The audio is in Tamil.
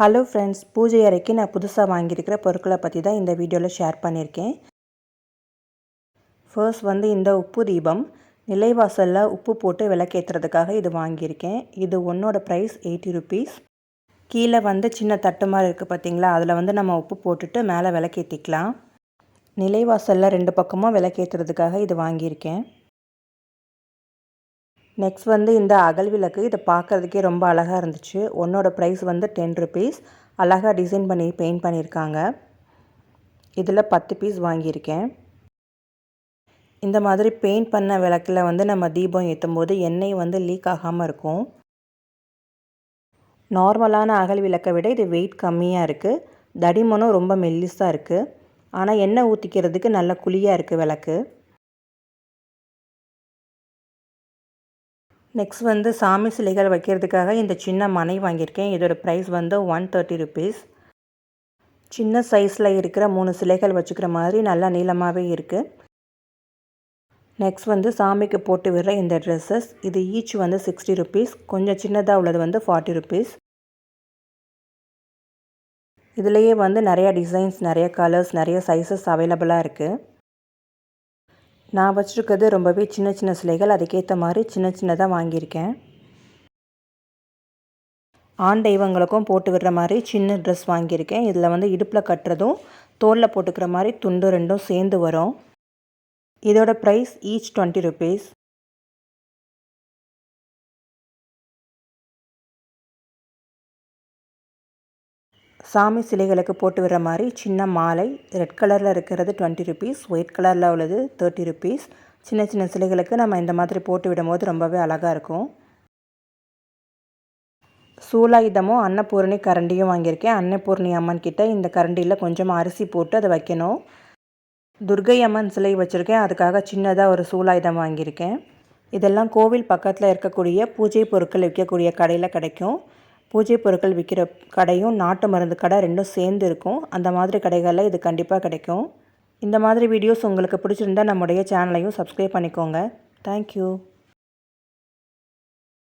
ஹலோ ஃப்ரெண்ட்ஸ் பூஜை அறைக்கு நான் புதுசாக வாங்கியிருக்கிற பொருட்களை பற்றி தான் இந்த வீடியோவில் ஷேர் பண்ணியிருக்கேன். ஃபர்ஸ்ட் வந்து இந்த உப்பு தீபம். நிலைவாசலில் உப்பு போட்டு விளக்கேற்றுறதுக்காக இது வாங்கியிருக்கேன். இது ஒன்றோட ப்ரைஸ் எயிட்டி ருபீஸ் கீழே வந்து சின்ன தட்டு மாதிரி இருக்குது பார்த்தீங்களா அதில் வந்து நம்ம உப்பு போட்டுட்டு மேலே விளக்கேற்றிக்கலாம் நிலைவாசலில் ரெண்டு பக்கமும் விளக்கேற்றுறதுக்காக இது வாங்கியிருக்கேன். நெக்ஸ்ட் வந்து இந்த அகல் விளக்கு இதை பார்க்குறதுக்கே ரொம்ப அழகாக இருந்துச்சு. ஒன்னோட ப்ரைஸ் வந்து டென் ருபீஸ் அழகாக டிசைன் பண்ணி பெயிண்ட் பண்ணியிருக்காங்க. இதில் பத்து பீஸ் வாங்கியிருக்கேன். இந்த மாதிரி பெயிண்ட் பண்ண விளக்கில் வந்து நம்ம தீபம் ஏற்றும் போது எண்ணெய் வந்து லீக் ஆகாமல் இருக்கும். நார்மலான அகல் விளக்கை விட இது வெயிட் கம்மியாக இருக்குது தடிமனும் ரொம்ப மெல்லிஸாக இருக்குது ஆனால் எண்ணெய் ஊற்றிக்கிறதுக்கு நல்ல குழியாக இருக்குது விளக்கு. நெக்ஸ்ட் வந்து சாமி சிலைகள் வைக்கிறதுக்காக இந்த சின்ன மனை வாங்கியிருக்கேன். இதோட ப்ரைஸ் வந்து ஒன் தேர்ட்டி ருபீஸ் சின்ன சைஸில் இருக்கிற மூணு சிலைகள் வச்சுக்கிற மாதிரி நல்லா நீளமாகவே இருக்குது நெக்ஸ்ட் வந்து சாமிக்கு போட்டு விடுற இந்த ட்ரெஸ்ஸஸ் இது ஈச் வந்து சிக்ஸ்டி ருபீஸ் கொஞ்சம் சின்னதாக உள்ளது வந்து ஃபார்ட்டி ருபீஸ் இதுலேயே வந்து நிறையா டிசைன்ஸ் நிறைய கலர்ஸ் நிறைய சைஸஸ் அவைலபிளாக இருக்குது நான் வச்சுருக்கிறது ரொம்பவே சின்ன சின்ன சிலைகள். அதுக்கேற்ற மாதிரி சின்ன சின்னதாக வாங்கியிருக்கேன். ஆண் தெய்வங்களுக்கும் போட்டு விடுற மாதிரி சின்ன ட்ரெஸ் வாங்கியிருக்கேன். இதில் வந்து இடுப்பில் கட்டுறதும் தோலில் போட்டுக்கிற மாதிரி துண்டு ரெண்டும் சேர்ந்து வரும். இதோட ப்ரைஸ் ஈச் டுவெண்ட்டி ருபீஸ் சாமி சிலைகளுக்கு போட்டு விடுற மாதிரி சின்ன மாலை ரெட் கலரில் இருக்கிறது டுவெண்ட்டி ருபீஸ் ஒயிட் கலரில் உள்ளது தேர்ட்டி ருபீஸ் சின்ன சின்ன சிலைகளுக்கு நம்ம இந்த மாதிரி போட்டு விடும்போது ரொம்பவே அழகாக இருக்கும். சூலாயுதமும் அன்னபூரணி கரண்டியும் வாங்கியிருக்கேன். அன்னபூர்ணி அம்மன் கிட்டே இந்த கரண்டியில் கொஞ்சமாக அரிசி போட்டு அதை வைக்கணும். துர்கை அம்மன் சிலை வச்சுருக்கேன். அதுக்காக சின்னதாக ஒரு சூலாயுதம் வாங்கியிருக்கேன். இதெல்லாம் கோவில் பக்கத்தில் இருக்கக்கூடிய பூஜை பொருட்கள் விற்கக்கூடிய கடையில் கிடைக்கும். பூஜை பொருட்கள் விற்கிற கடையும் நாட்டு மருந்து கடை ரெண்டும் சேர்ந்து இருக்கும். அந்த மாதிரி கடைகளில் இது கண்டிப்பாக கிடைக்கும். இந்த மாதிரி வீடியோஸ் உங்களுக்கு பிடிச்சிருந்தா நம்முடைய சேனலையும் சப்ஸ்கிரைப் பண்ணிக்கோங்க. தேங்க்யூ